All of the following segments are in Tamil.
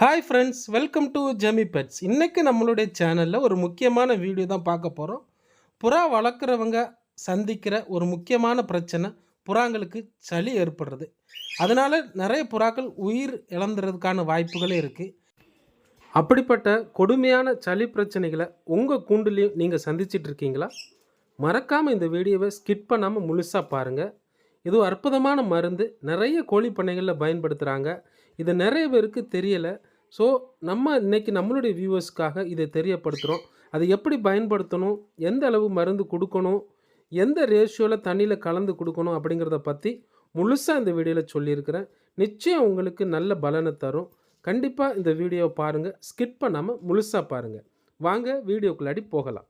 Hi friends welcome to Jemi pets இன்றைக்கி நம்மளுடைய சேனலில் ஒரு முக்கியமான வீடியோ தான் பார்க்க போகிறோம் புறா வளர்க்குறவங்க சந்திக்கிற ஒரு முக்கியமான பிரச்சனை புறாங்களுக்கு சளி ஏற்படுறது. அதனால் நிறைய புறாக்கள் உயிர் இழந்துறதுக்கான வாய்ப்புகளே இருக்குது அப்படிப்பட்ட கொடுமையான சளி பிரச்சனைகளை உங்கள் கூண்டுலேயும் நீங்கள் சந்திச்சிட்டு இருக்கீங்களா? மறக்காமல் இந்த வீடியோவை ஸ்கிப் பண்ணாமல் முழுசாக பாருங்கள் இது ஒரு அற்புதமான மருந்து. நிறைய கோழி பண்ணைகளில் பயன்படுத்துகிறாங்க இது நிறைய பேருக்கு தெரியலை. ஸோ நம்ம இன்னைக்கு நம்மளுடைய வியூவர்ஸ்க்காக இதை தெரியப்படுத்துகிறோம் அதை எப்படி பயன்படுத்தணும்? எந்த அளவு மருந்து கொடுக்கணும்? எந்த ரேஷியோவில் தண்ணியில் கலந்து கொடுக்கணும்? அப்படிங்கிறத பற்றி முழுசாக இந்த வீடியோவில் சொல்லியிருக்கிறேன். நிச்சயம் உங்களுக்கு நல்ல பலனை தரும். கண்டிப்பாக இந்த வீடியோவை பாருங்கள் ஸ்கிப் பண்ணாமல் முழுசாக பாருங்கள் வாங்க வீடியோக்குள்ளாடி போகலாம்.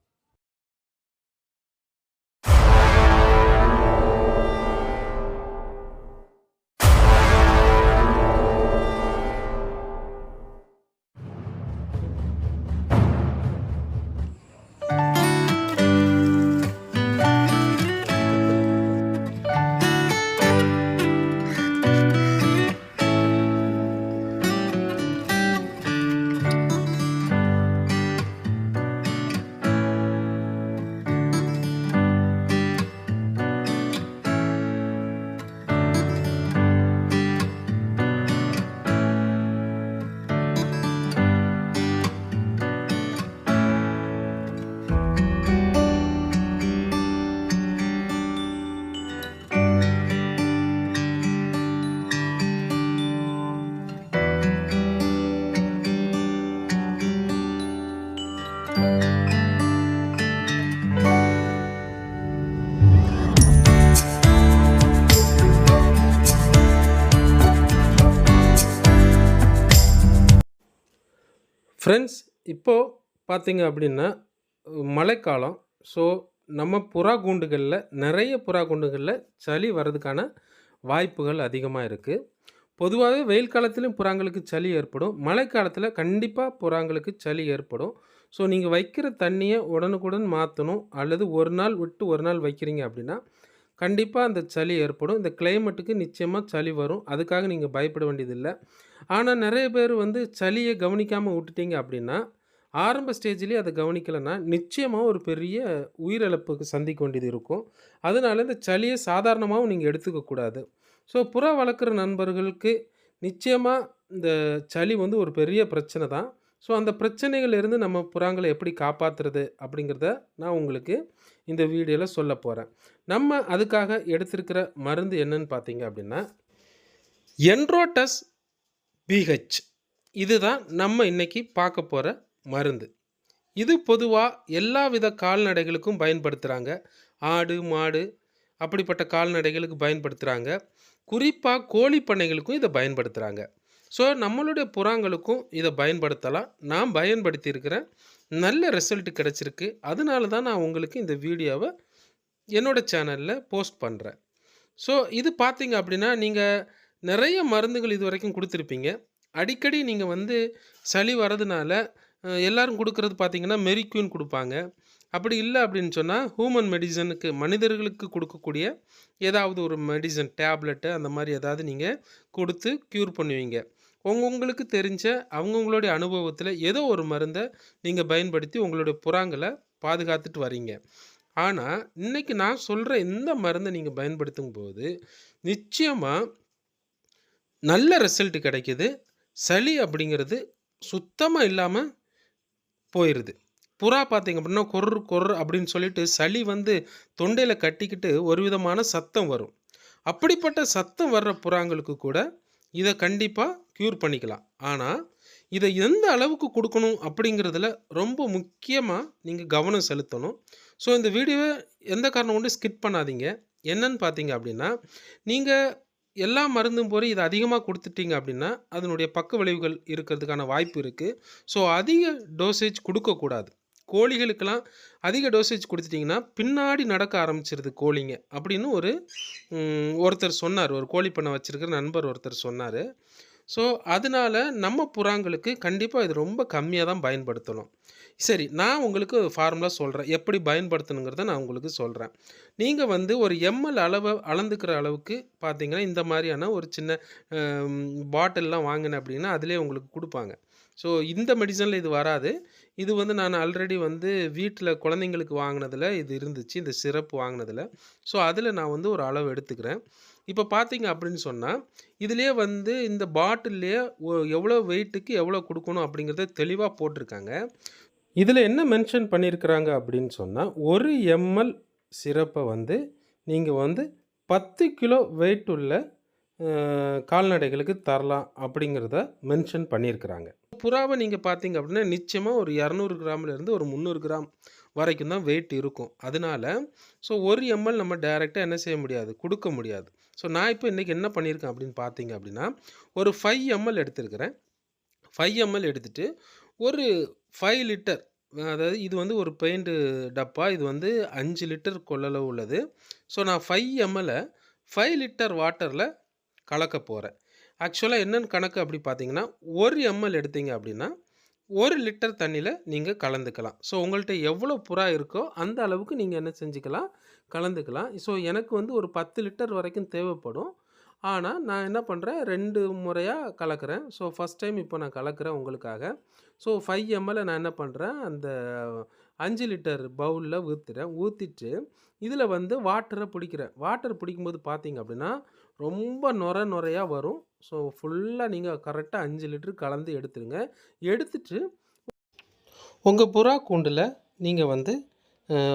ஃப்ரெண்ட்ஸ் இப்போது பார்த்தீங்க அப்படின்னா மழைக்காலம். ஸோ நம்ம புறா கூண்டுகளில் நிறைய புறா கூண்டுகளில் சளி வர்றதுக்கான வாய்ப்புகள் அதிகமாக இருக்குது பொதுவாகவே வெயில் காலத்துலேயும் புறாங்களுக்கு சளி ஏற்படும். மழைக்காலத்தில் கண்டிப்பாக புறாங்களுக்கு சளி ஏற்படும். ஸோ நீங்கள் வைக்கிற தண்ணியை உடனுக்குடன் மாற்றணும் அல்லது ஒரு நாள் விட்டு ஒரு நாள் வைக்கிறீங்க அப்படின்னா கண்டிப்பாக அந்த சளி ஏற்படும். இந்த கிளைமேட்டுக்கு நிச்சயமாக சளி வரும். அதுக்காக நீங்கள் பயப்பட வேண்டியதில்லை. ஆனால் நிறைய பேர் வந்து சளியை கவனிக்காமல் விட்டுட்டீங்க அப்படின்னா ஆரம்ப ஸ்டேஜ்லேயே அதை கவனிக்கலைன்னா நிச்சயமாக ஒரு பெரிய உயிரிழப்புக்கு சந்திக்க வேண்டியது இருக்கும். அதனால இந்த சளியை சாதாரணமாகவும் நீங்கள் எடுத்துக்கக்கூடாது ஸோ புறா வளர்க்குற நண்பர்களுக்கு நிச்சயமாக இந்த சளி வந்து ஒரு பெரிய பிரச்சனை தான். ஸோ அந்த பிரச்சனைகளிலிருந்து நம்ம புறாங்களை எப்படி காப்பாற்றுறது அப்படிங்கிறத நான் உங்களுக்கு இந்த வீடியோவில் சொல்ல போகிறேன் நம்ம அதுக்காக எடுத்திருக்கிற மருந்து என்னன்னு பார்த்தீங்க அப்படின்னா என்ட்ரோட்டஸ் பிஹெச் இதுதான் நம்ம இன்றைக்கி பார்க்க போகிற மருந்து. இது பொதுவாக எல்லா வித கால்நடைகளுக்கும் பயன்படுத்துகிறாங்க ஆடு மாடு அப்படிப்பட்ட கால்நடைகளுக்கு பயன்படுத்துகிறாங்க குறிப்பாக கோழி பண்ணைகளுக்கும் இதை பயன்படுத்துகிறாங்க ஸோ நம்மளுடைய புறாங்களுக்கும் இதை பயன்படுத்தலாம். நான் பயன்படுத்தியிருக்கிறேன் நல்ல ரிசல்ட் கிடச்சிருக்கு. அதனால தான் நான் உங்களுக்கு இந்த வீடியோவை என்னோட சேனலில் போஸ்ட் பண்ணுறேன் ஸோ இது பார்த்தீங்க அப்படின்னா நீங்கள் நிறைய மருந்துகள் இது வரைக்கும் கொடுத்துருப்பீங்க. அடிக்கடி நீங்கள் வந்து சளி வர்றதுனால எல்லோரும் கொடுக்குறது கொடுக்கறது பார்த்தீங்கன்னா மெரிக்யூன் கொடுப்பாங்க. அப்படி இல்லை அப்படின்னு சொன்னால் ஹூமன் மெடிசனுக்கு மனிதர்களுக்கு கொடுக்கக்கூடிய ஏதாவது ஒரு மெடிசன் டேப்லெட்டு அந்த மாதிரி ஏதாவது நீங்கள் கொடுத்து க்யூர் பண்ணுவீங்க. உங்க உங்களுக்கு தெரிஞ்ச அவங்கவுங்களுடைய அனுபவத்தில் ஏதோ ஒரு மருந்தை நீங்கள் பயன்படுத்தி உங்களுடைய புறாங்களை பாதுகாத்துட்டு வரீங்க. ஆனால் இன்றைக்கி நான் சொல்கிற இந்த மருந்தை நீங்கள் பயன்படுத்தும் போது நிச்சயமாக நல்ல ரிசல்ட் கிடைக்கிது. சளி அப்படிங்கிறது சுத்தமாக இல்லாமல் போயிடுது புறா பார்த்தீங்க அப்படின்னா கொர் கொர் அப்படின்னு சொல்லிட்டு சளி வந்து தொண்டையில் கட்டிக்கிட்டு ஒரு விதமான சத்தம் வரும். அப்படிப்பட்ட சத்தம் வர்ற புறாங்களுக்கு கூட இதை கண்டிப்பாக க்யூர் பண்ணிக்கலாம். ஆனால் இதை எந்த அளவுக்கு கொடுக்கணும் அப்படிங்கிறதுல ரொம்ப முக்கியமாக நீங்கள் கவனம் செலுத்தணும். ஸோ இந்த வீடியோவை எந்த காரணம் கொண்டு ஸ்கிப் பண்ணாதீங்க. என்னன்னு பார்த்தீங்க அப்படின்னா நீங்கள் எல்லா மருந்தும் போய் இதை அதிகமாக கொடுத்துட்டீங்க அப்படின்னா அதனுடைய பக்க விளைவுகள் இருக்கிறதுக்கான வாய்ப்பு இருக்குது ஸோ அதிக டோசேஜ் கொடுக்கக்கூடாது. கோழிகளுக்கெல்லாம் அதிக டோசேஜ் கொடுத்துட்டிங்கன்னா பின்னாடி நடக்க ஆரம்பிச்சிருது கோழிங்க அப்படின்னு ஒரு ஒருத்தர் சொன்னார். ஒரு கோழி பண்ணை வச்சுருக்கிற நண்பர் ஒருத்தர் சொன்னார். ஸோ அதனால நம்ம புறாங்களுக்கு கண்டிப்பாக இது ரொம்ப கம்மியாக தான் பயன்படுத்தணும். சரி, நான் உங்களுக்கு ஃபார்முலா சொல்கிறேன் எப்படி பயன்படுத்தணுங்கிறத நான் உங்களுக்கு சொல்கிறேன் நீங்கள் வந்து ஒரு எம்எல் அளவை அளந்துக்கிற அளவுக்கு பார்த்தீங்கன்னா, இந்த மாதிரியான ஒரு சின்ன பாட்டில்லாம் வாங்கினேன் அப்படின்னா, அதிலே உங்களுக்கு கொடுப்பாங்க ஸோ இந்த மெடிசனில் இது வராது. இது வந்து நான் ஆல்ரெடி வந்து வீட்டில் குழந்தைங்களுக்கு வாங்கினதில் இது இருந்துச்சு. இந்த சிறப்பு வாங்கினதில் ஸோ அதில் நான் வந்து ஒரு அளவு எடுத்துக்கிறேன். இப்போ பார்த்தீங்க அப்படின்னு சொன்னால் இதிலே வந்து இந்த பாட்டிலே எவ்வளோ வெயிட்டுக்கு எவ்வளோ கொடுக்கணும் அப்படிங்கிறத தெளிவாக போட்டிருக்காங்க. இதில் என்ன மென்ஷன் பண்ணியிருக்கிறாங்க அப்படின்னு சொன்னால் ஒரு எம்எல் சிறப்பை வந்து நீங்கள் வந்து 10 கிலோ வெயிட் உள்ள கால்நடைகளுக்கு தரலாம் அப்படிங்கிறத மென்ஷன் பண்ணியிருக்கிறாங்க. புறாவை நீங்கள் பார்த்தீங்க அப்படின்னா, நிச்சயமாக ஒரு 200 கிராம்லேருந்து ஒரு 300 கிராம் வரைக்கும் தான் வெயிட் இருக்கும். அதனால ஸோ ஒரு எம்எல் நம்ம டைரெக்டாக என்ன செய்ய முடியாது, கொடுக்க முடியாது. ஸோ நான் இப்போ இன்றைக்கி என்ன பண்ணியிருக்கேன் அப்படின்னு பார்த்தீங்க அப்படின்னா, ஒரு ஃபைவ் எம்எல் எடுத்திருக்கிறேன். ஃபைவ் எம்எல் எடுத்துகிட்டு ஒரு ஃபைவ் லிட்டர் அதாவது இது வந்து ஒரு பெயிண்ட் டப்பா. இது வந்து அஞ்சு லிட்டர் கொள்ளளவு உள்ளது. ஸோ நான் ஃபைவ் எம்எல்ல ஃபைவ் லிட்டர் வாட்டரில் கலக்கப் போகிறேன் ஆக்சுவலாக என்னென்னு கணக்கு அப்படி பார்த்தீங்கன்னா, ஒரு எம்எல் எடுத்தீங்க அப்படின்னா, ஒரு லிட்டர் தண்ணியில் நீங்கள் கலந்துக்கலாம். ஸோ உங்கள்கிட்ட எவ்வளோ புறா இருக்கோ, அந்த அளவுக்கு நீங்கள் என்ன செஞ்சுக்கலாம், கலந்துக்கலாம். ஸோ எனக்கு வந்து ஒரு 10 லிட்டர் வரைக்கும் தேவைப்படும். ஆனால் நான் என்ன பண்ணுறேன் ரெண்டு முறையாக கலக்கிறேன். ஸோ ஃபர்ஸ்ட் டைம் இப்போ நான் கலக்கிறேன் உங்களுக்காக. ஸோ ஃபைவ் எம்எல் நான் என்ன பண்ணுறேன் அந்த அஞ்சு லிட்டர் பவுலில் ஊற்றுறேன் ஊற்றிட்டு இதில் வந்து வாட்டரை பிடிக்கிறேன். வாட்டர் பிடிக்கும்போது பார்த்தீங்க அப்படின்னா, ரொம்ப நொர நொரையா வரும். ஸோ ஃபுல்லாக நீங்கள் கரெக்டாக அஞ்சு லிட்டர் கலந்து எடுத்துருங்க. எடுத்துட்டு உங்கள் புறா கூண்டில் நீங்கள் வந்து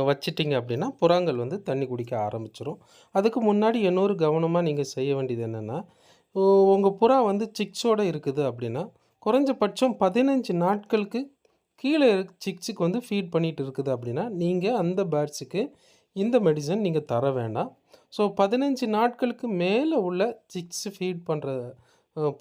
வச்சிட்டிங்க அப்படின்னா, புறாங்கள் வந்து தண்ணி குடிக்க ஆரம்பிச்சிடும் அதுக்கு முன்னாடி இன்னொரு கவனமாக நீங்கள் செய்ய வேண்டியது என்னென்னா உங்கள் புறா வந்து சிக்ஸோட இருக்குது அப்படின்னா, குறைஞ்சபட்சம் 15 நாட்களுக்கு கீழ சிக்ஸுக்கு வந்து ஃபீட் பண்ணிகிட்டு இருக்குது அப்படின்னா, நீங்கள் அந்த பேர்ட்ஸுக்கு இந்த மெடிசன் நீங்கள் தர வேண்டாம். ஸோ 15 நாட்களுக்கு மேலே உள்ள சிக்ஸ் ஃபீட் பண்ணுற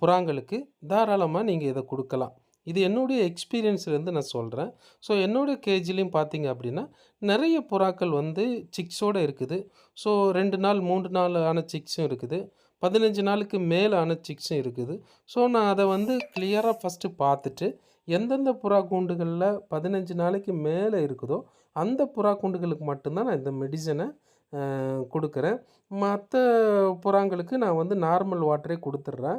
புறாங்களுக்கு தாராளமாக நீங்கள் இதை கொடுக்கலாம் இது என்னுடைய எக்ஸ்பீரியன்ஸ்லேருந்து நான் சொல்கிறேன் ஸோ என்னோட கேஜிலையும் பார்த்தீங்க அப்படின்னா, நிறைய புறாக்கள் வந்து சிக்ஸோடு இருக்குது. ஸோ ரெண்டு நாள், மூன்று நாள் ஆன சிக்ஸும் இருக்குது. 15 நாளுக்கு மேலான சிக்ஸும் இருக்குது. ஸோ நான் அதை வந்து கிளியராக ஃபஸ்ட்டு பார்த்துட்டு, எந்தெந்த புறா கூண்டுகளில் பதினஞ்சு நாளைக்கு மேலே இருக்குதோ, அந்த புறா கூண்டுகளுக்கு மட்டும்தான் நான் இந்த மெடிசனை கொடுக்குறேன் மற்ற புறாங்களுக்கு நான் வந்து நார்மல் வாட்டரே கொடுத்துட்றேன்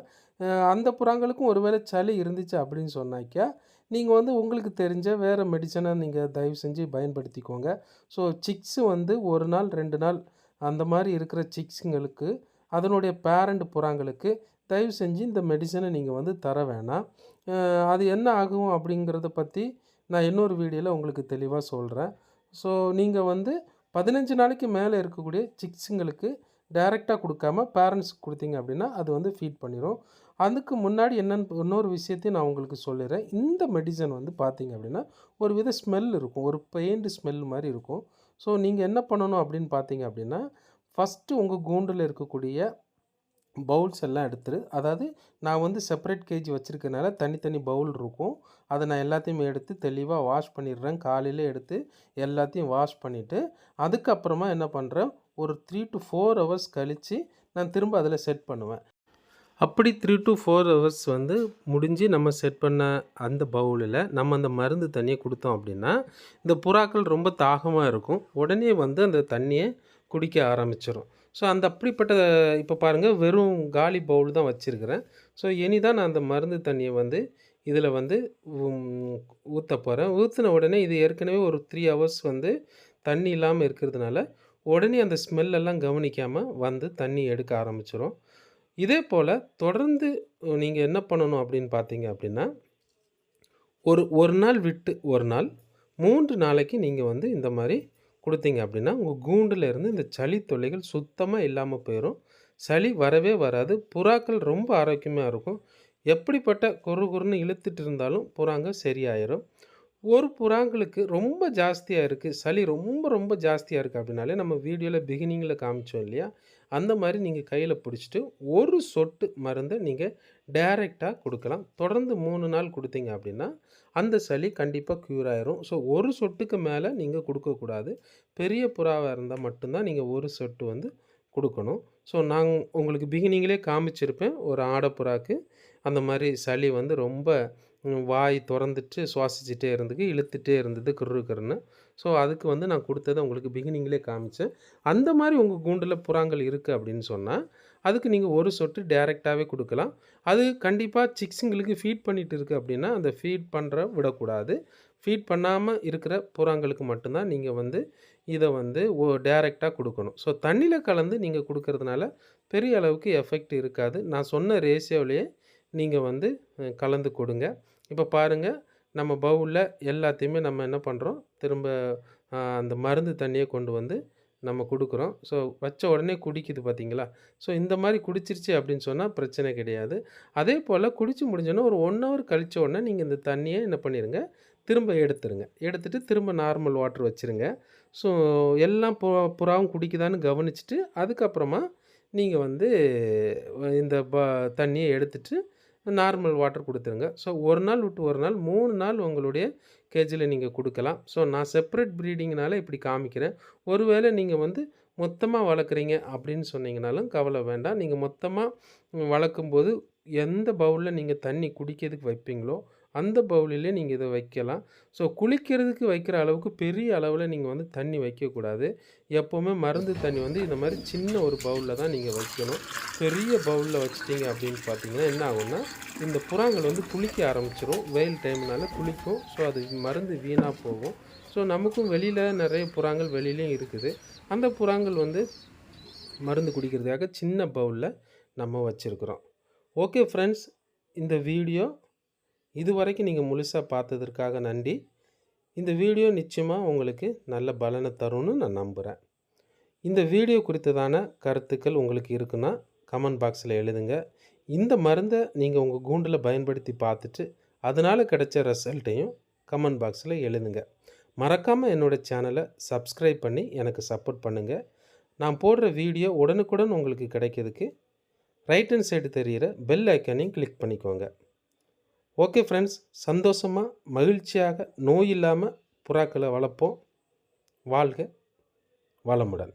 அந்த புறாங்களுக்கும் ஒரு வேளை சளி இருந்துச்சு அப்படின்னு சொன்னாக்கா, நீங்கள் வந்து உங்களுக்கு தெரிஞ்ச வேறு மெடிசனை நீங்கள் தயவு செஞ்சு பயன்படுத்திக்கோங்க. ஸோ சிக்ஸு வந்து ஒரு நாள், ரெண்டு நாள் அந்த மாதிரி இருக்கிற சிக்ஸுங்களுக்கு, அதனுடைய பேரண்ட் புறாங்களுக்கு தயவு செஞ்சு இந்த மெடிசனை நீங்கள் வந்து தர வேணாம். அது என்ன ஆகும் அப்படிங்கிறத பற்றி நான் இன்னொரு வீடியோவில் உங்களுக்கு தெளிவாக சொல்கிறேன் ஸோ நீங்கள் வந்து 15 நாளைக்கு மேலே இருக்கக்கூடிய சிக்ஸுங்களுக்கு டைரெக்டாக கொடுக்காம பேரண்ட்ஸ்க்கு கொடுத்தீங்க அப்படின்னா, அது வந்து ஃபீட் பண்ணிடும் அதுக்கு முன்னாடி என்னென்னு இன்னொரு விஷயத்தையும் நான் உங்களுக்கு சொல்லிடுறேன் இந்த மெடிசன் வந்து பார்த்தீங்க அப்படின்னா, ஒரு வித ஸ்மெல் இருக்கும். ஒரு பெயிண்ட் ஸ்மெல் மாதிரி இருக்கும். ஸோ நீங்கள் என்ன பண்ணணும் அப்படின்னு பார்த்தீங்க அப்படின்னா, ஃபர்ஸ்ட்டு உங்கள் கூண்டில் இருக்கக்கூடிய பவுல்ஸ் எல்லாம் எடுத்துரு அதாவது நான் வந்து செப்பரேட் கேஜ் வச்சுருக்கனால தனித்தனி பவுல் இருக்கும். அதை நான் எல்லாத்தையுமே எடுத்து தெளிவாக வாஷ் பண்ணிடுறேன். காலையில் எடுத்து எல்லாத்தையும் வாஷ் பண்ணிவிட்டு அதுக்கப்புறமா என்ன பண்ணுறேன் ஒரு த்ரீ டு ஃபோர் ஹவர்ஸ் கழித்து நான் திரும்ப அதில் செட் பண்ணுவேன். அப்படி த்ரீ டூ ஃபோர் ஹவர்ஸ் வந்து முடிஞ்சு நம்ம செட் பண்ண அந்த பவுலில் நம்ம அந்த மருந்து தண்ணியை கொடுத்தோம் அப்படின்னா, இந்த புறாக்கள் ரொம்ப தாகமாக இருக்கும். உடனே வந்து அந்த தண்ணியை குடிக்க ஆரம்பிச்சிடும் ஸோ அந்த அப்படிப்பட்ட இப்போ பாருங்கள் வெறும் காலி பவுல் தான் வச்சுருக்கிறேன் ஸோ இனி தான் நான் அந்த மருந்து தண்ணியை வந்து இதில் வந்து ஊற்ற போகிறேன் ஊற்றின உடனே இது ஏற்கனவே ஒரு த்ரீ ஹவர்ஸ் வந்து தண்ணி இல்லாமல் இருக்கிறதுனால, உடனே அந்த ஸ்மெல்லெல்லாம் கவனிக்காமல் வந்து தண்ணி எடுக்க ஆரம்பிச்சிடும் இதே போல் தொடர்ந்து நீங்கள் என்ன பண்ணணும் அப்படின்னு பார்த்தீங்க அப்படின்னா, ஒரு ஒரு நாள் விட்டு ஒரு நாள், மூன்று நாளைக்கு நீங்கள் வந்து இந்த மாதிரி கொடுத்தீங்க அப்படின்னா, உங்கள் கூண்டில் இருந்து இந்த சளி தொல்லைகள் சுத்தமாக இல்லாமல் போயிரும். சளி வரவே வராது. புறாக்கள் ரொம்ப ஆரோக்கியமாக இருக்கும். எப்படிப்பட்ட குறு குறுன்னு இழுத்துட்டு இருந்தாலும் புறாங்க சரியாயிரும். ஒரு புறாங்களுக்கு ரொம்ப ஜாஸ்தியாக இருக்குது சளி ரொம்ப ரொம்ப ஜாஸ்தியாக இருக்குது அப்படின்னாலே, நம்ம வீடியோவில் பிகினிங்கில் காமிச்சோம் இல்லையா? அந்த மாதிரி நீங்கள் கையில் பிடிச்சிட்டு ஒரு சொட்டு மருந்தை நீங்கள் டைரெக்டாக கொடுக்கலாம் தொடர்ந்து மூணு நாள் கொடுத்தீங்க அப்படின்னா, அந்த சளி கண்டிப்பாக க்யூர் ஆயிரும். ஸோ ஒரு சொட்டுக்கு மேலே நீங்கள் கொடுக்கக்கூடாது பெரிய புறாவாக இருந்தால் மட்டும்தான் நீங்கள் ஒரு சொட்டு வந்து கொடுக்கணும் ஸோ நான் உங்களுக்கு பிகினிங்லயே காமிச்சிருப்பேன். ஒரு ஆடப்புறாக்கு அந்த மாதிரி சளி வந்து ரொம்ப வாய் திறந்துட்டு சுவாசிச்சுட்டே இருந்தது இழுத்துட்டே இருந்தது கிரு கிருன்னு ஸோ அதுக்கு வந்து நான் கொடுத்ததை உங்களுக்கு பிகினிங்லேயே காமிச்சேன். அந்த மாதிரி உங்கள் கூண்டில் புறாங்கள் இருக்குது அப்படின்னு சொன்னால் அதுக்கு நீங்கள் ஒரு சொட்டு டைரெக்டாகவே கொடுக்கலாம். அது கண்டிப்பாக சிக்ஸுங்களுக்கு ஃபீட் பண்ணிட்டு இருக்குது அப்படின்னா அந்த ஃபீட் பண்ணுற விடக்கூடாது. ஃபீட் பண்ணாமல் இருக்கிற புறாங்களுக்கு மட்டும்தான் நீங்கள் வந்து இதை வந்து ஓ டைரெக்டாக கொடுக்கணும். ஸோ தண்ணியில் கலந்து நீங்கள் கொடுக்கறதுனால பெரிய அளவுக்கு எஃபெக்ட் இருக்காது. நான் சொன்ன ரேஷியோவிலேயே நீங்கள் வந்து கலந்து கொடுங்க. இப்போ பாருங்கள் நம்ம பவுலில் எல்லாத்தையுமே நம்ம என்ன பண்ணுறோம் திரும்ப அந்த மருந்து தண்ணியை கொண்டு வந்து நம்ம கொடுக்குறோம். ஸோ வச்ச உடனே குடிக்குது பார்த்தீங்களா ஸோ இந்த மாதிரி குடிச்சிருச்சு அப்படின்னு சொன்னால் பிரச்சனை கிடையாது. அதே போல் குடிச்சு முடிஞ்சோன்னா ஒரு ஒன் ஹவர் கழித்த உடனே நீங்கள் இந்த தண்ணியை என்ன பண்ணிடுங்க திரும்ப எடுத்துருங்க. எடுத்துகிட்டு திரும்ப நார்மல் வாட்டர் வச்சுருங்க. ஸோ எல்லாம் பு புறாவும் குடிக்குதான்னு கவனிச்சுட்டு அதுக்கப்புறமா நீங்கள் வந்து இந்த ப தண்ணியை எடுத்துகிட்டு நார்மல் வாட்டர் கொடுத்துருங்க. ஸோ ஒரு நாள் விட்டு ஒரு நாள் மூணு நாள் உங்களுடைய கேஜில் நீங்கள் கொடுக்கலாம். ஸோ நான் செப்பரேட் ப்ரீடிங்னால இப்படி காமிக்கிறேன். ஒருவேளை நீங்கள் வந்து மொத்தமாக வளர்க்குறீங்க அப்படின்னு சொன்னீங்கனாலும் கவலை வேண்டாம். நீங்கள் மொத்தமாக வளர்க்கும்போது எந்த பவுலில் நீங்கள் தண்ணி குடிக்கிறதுக்கு வைப்பீங்களோ அந்த பவுலிலே நீங்கள் இதை வைக்கலாம். ஸோ குளிக்கிறதுக்கு வைக்கிற அளவுக்கு பெரிய அளவில் நீங்கள் வந்து தண்ணி வைக்கக்கூடாது. எப்போவுமே மருந்து தண்ணி வந்து இந்த மாதிரி சின்ன ஒரு பவுலில் தான் நீங்கள் வைக்கணும். பெரிய பவுலில் வச்சிட்டிங்க அப்படின்னு பார்த்தீங்கன்னா என்ன ஆகும்னா இந்த புறாங்கள் வந்து குளிக்க ஆரம்பிச்சிரும். வெயில் டைம்னால குளிக்கும். ஸோ அது மருந்து வீணாக போகும். ஸோ நமக்கும் வெளியில் நிறைய புறாங்கள் வெளியிலையும் இருக்குது. அந்த புறாங்கள் வந்து மருந்து குடிக்கிறதுக்காக சின்ன பவுலில் நம்ம வச்சுருக்குறோம். ஓகே ஃப்ரெண்ட்ஸ் இந்த வீடியோ இது வரைக்கும் நீங்கள் முழுசாக பார்த்ததற்காக நன்றி. இந்த வீடியோ நிச்சயமாக உங்களுக்கு நல்ல பலனை தரும்னு நான் நம்புகிறேன் இந்த வீடியோ குறித்ததான கருத்துக்கள் உங்களுக்கு இருக்குன்னா கமெண்ட் பாக்ஸில் எழுதுங்க. இந்த மருந்தை நீங்கள் உங்கள் கூண்டில் பயன்படுத்தி பார்த்துட்டு அதனால் கிடைச்ச ரிசல்ட்டையும் கமெண்ட் பாக்ஸில் எழுதுங்க. மறக்காமல் என்னோடய சேனலை சப்ஸ்கிரைப் பண்ணி எனக்கு சப்போர்ட் பண்ணுங்கள் நான் போடுற வீடியோ உடனுக்குடன் உங்களுக்கு கிடைக்கிறதுக்கு ரைட் ஹேண்ட் சைடு தெரிகிற பெல் ஐக்கானையும் கிளிக் பண்ணிக்கோங்க. ஓகே ஃப்ரெண்ட்ஸ் சந்தோஷமாக மகிழ்ச்சியாக நோய் இல்லாமல் புறாக்களை வளர்ப்போம். வாழ்க வளமுடன்.